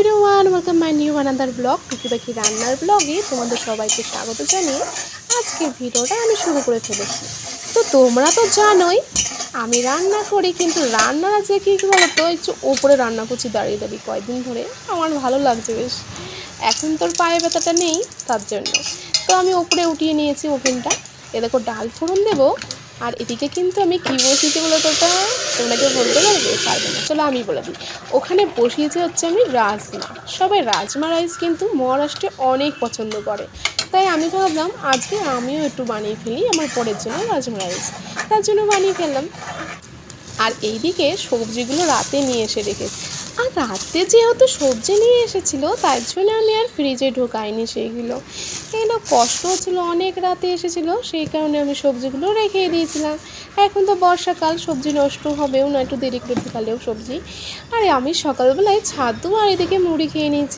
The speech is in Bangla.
Everyone welcome my new another blog টুকি পাখি রান্নার ব্লগে তোমাদের সবাইকে স্বাগত জানিয়ে আজকের ভিডিওটা আমি শুরু করে ফেলেছি। তো তোমরা তো জানোই, আমি রান্না করি, কিন্তু রান্নার আজকে কী কী বলো তো একটু ওপরে রান্না করছি দাঁড়িয়ে দাঁড়িয়ে কয়েকদিন ধরে। আমার ভালো লাগছে বেশ। এখন তোর পায়ে ব্যথাটা নেই, তার জন্য। তো আমি ওপরে উঠিয়ে নিয়েছি ওভেনটা এ দেখো, ডাল ফোড়ন দেবো আর এদিকে কিন্তু আমি কী বসিয়েছি বলো তো ওটা? তোমরা কেউ বলতে পারবে? পারবে না। চলো আমি বলে দিই। ওখানে বসিয়েছি হচ্ছে আমি রাজমা। সবাই রাজমা রাইস কিন্তু মহারাষ্ট্রে অনেক পছন্দ করে। তাই আমি ভাবলাম, আজকে আমিও একটু বানিয়ে ফেলি আমার পরের জন্য রাজমা রাইস তার জন্য বানিয়ে ফেললাম। আর এইদিকে সবজিগুলো রাতে নিয়ে এসে রেখেছি। আর রাতে যেহেতু সবজি নিয়ে এসেছিল, তার জন্য আমি আর ফ্রিজে ঢোকাইনি সেইগুলো। কেন? কষ্ট হচ্ছিল অনেক রাতে এসেছিল, সেই কারণে আমি সবজিগুলো রেখে দিয়েছিলাম। এখন তো বর্ষাকাল, সবজি নষ্ট হবেও না, একটু দেরি করে ঢুকালেও সবজি। আর আমি সকালবেলায় ছাদু আর এদিকে মুড়ি খেয়ে নিয়েছি।